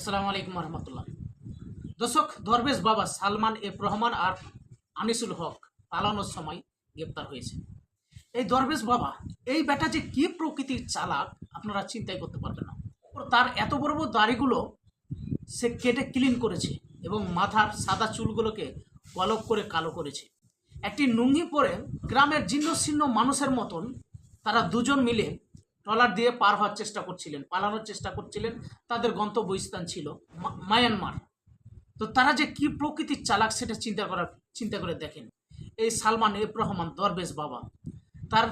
আসসালামু আলাইকুম রহমতুল্লাহ দর্শক, দরবেশ বাবা সালমান এফ রহমান আর আনিসুল হক পালানোর সময় গ্রেপ্তার হয়েছে। এই দরবেশ বাবা, এই বেটা যে কি প্রকৃতির চালাক, আপনারা চিন্তাই করতে পারবেন না। তার এত বড় বড় দাড়িগুলো সে কেটে ক্লিন করেছে এবং মাথার সাদা চুলগুলোকে কলক করে কালো করেছে। একটি নুঙ্গি পরে গ্রামের জীর্ণ মানুষের মতন তারা দুজন মিলে ট্রলার দিয়ে পার হওয়ার চেষ্টা করছিলেন, পালানোর চেষ্টা করছিলেন, তাদের গন্তব্যস্থান ছিল মায়ানমার। তো তারা যে কি প্রকৃতির চালাক সেটা চিন্তা করার, চিন্তা করে দেখেন। এই সালমান এফ রহমান, দরবেশ বাবা, তার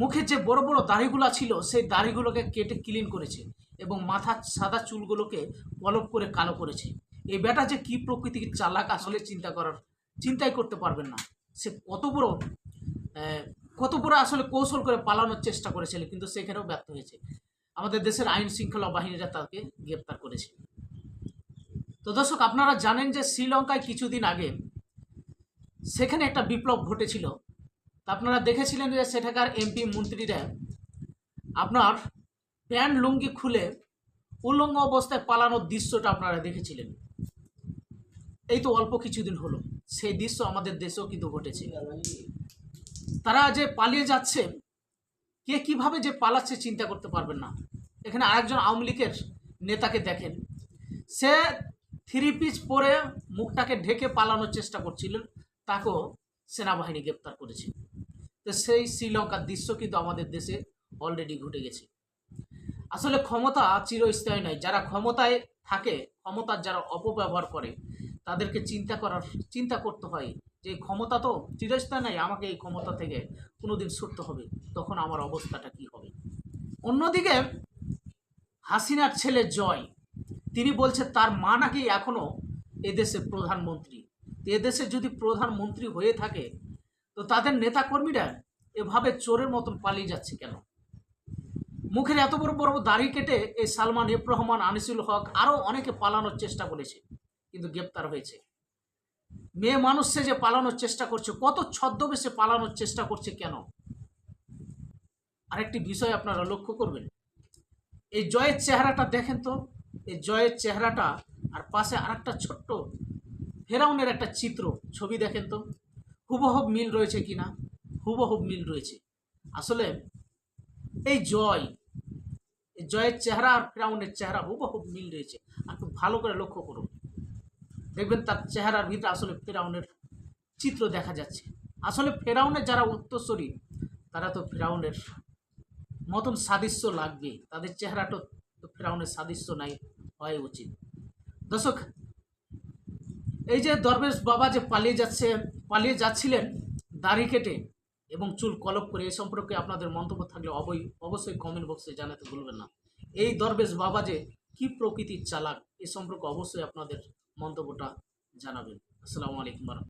মুখে যে বড় বড় দাড়িগুলো ছিল, সেই দাড়িগুলোকে কেটে ক্লিন করেছে এবং মাথার সাদা চুলগুলোকে পলক করে কালো করেছে। এই বেটা যে কি প্রকৃতির চালাক আসলে চিন্তা করার, চিন্তাই করতে পারবেন না। সে কত বড় কত বড় আসলে কৌশল করে পালানোর চেষ্টা করেছিল, কিন্তু সেখানেও ব্যর্থ হয়েছে। আমাদের দেশের আইন শৃঙ্খলা বাহিনীরা তাকে গ্রেপ্তার করেছে। তো দর্শক, আপনারা জানেন যে শ্রীলঙ্কায় কিছুদিন আগে সেখানে একটা বিপ্লব ঘটেছিল। আপনারা দেখেছিলেন যে সেখানকার এমপি মন্ত্রীরা আপনার প্যান্ট লুঙ্গি খুলে উলঙ্গ অবস্থায় পালানোর দৃশ্যটা আপনারা দেখেছিলেন। এই তো অল্প কিছুদিন হলো। সেই দৃশ্য আমাদের দেশেও কিন্তু ঘটেছে। তারা যে পালিয়ে যাচ্ছে, কে কীভাবে যে পালাচ্ছে চিন্তা করতে পারবেন না। এখানে আরেকজন আওয়ামী লীগের নেতাকে দেখেন। সে থ্রি পিস পরে মুখটাকে ঢেকে পালানোর চেষ্টা করছিলেন, তাকেও সেনাবাহিনী গ্রেপ্তার করেছে। তো সেই শ্রীলঙ্কার দৃশ্য কিন্তু আমাদের দেশে অলরেডি ঘটে গেছে। আসলে ক্ষমতা চিরস্থায়ী নয়। যারা ক্ষমতায় থাকে, ক্ষমতার যারা অপব্যবহার করে, তাদেরকে চিন্তা করার, চিন্তা করতে হয় যে ক্ষমতা তো চিরস্থায়ী নাই, আমাকে এই ক্ষমতা থেকে কোনোদিন সরতে হবে। তখন আমার অবস্থাটা কি হবে? অন্যদিকে হাসিনার ছেলে জয়, তিনি বলছে, তার মা নাকি এখনও এদেশের প্রধানমন্ত্রী। এদেশে যদি প্রধানমন্ত্রী হয়ে থাকে, তো তাদের নেতাকর্মীরা এভাবে চোরের মতন পালিয়ে যাচ্ছে কেন? মুখের এত বড় বড় দাড়ি কেটে এই সালমান এফ রহমান, আনিসুল হক আরও অনেকে পালানোর চেষ্টা করেছে, কিন্তু গ্রেপ্তার হয়েছে। মেয়ে মানুষ সে যে পালানোর চেষ্টা করছে, কত ছদ্মবেশে পালানোর চেষ্টা করছে কেন? আরেকটি বিষয় আপনারা লক্ষ্য করবেন। এই জয়ের চেহারাটা দেখেন তো, এই জয়ের চেহারাটা আর পাশে আরেকটা ছোট্ট ফেরাউনের একটা চিত্র, ছবি দেখেন তো। হুবহুব মিল রয়েছে কি না হুবহুব মিল রয়েছে। আসলে এই জয়, এই জয়ের চেহারা আর ফেরাউনের চেহারা হুবহুব মিল রয়েছে। আর খুব ভালো করে লক্ষ্য করুন। দেখবেন তার চেহারার ভিতরে আসলে ফেরাউনের চিত্র দেখা যাচ্ছে। আসলে ফেরাউনের যারা উত্তরস্বরী তারা তো ফেরাউনের মতন সাদৃশ্য লাগবে। তাদের চেহারাটা তো ফেরাউনের সাদৃশ্য নাই, হওয়াই উচিত। দর্শক, এই যে দরবেশ বাবা যে পালিয়ে যাচ্ছে, পালিয়ে যাচ্ছিলেন দাড়ি কেটে এবং চুল কলপ করে এই সম্পর্কে আপনাদের মন্তব্য থাকলে অবই, অবশ্যই কমেন্ট বক্সে জানাতে ভুলবেন না। এই দরবেশ বাবা যে কি প্রকৃতির চালাক? এ সম্পর্কে অবশ্যই আপনাদের মন্তব্যটা জানাবেন। আসসালামু আলাইকুম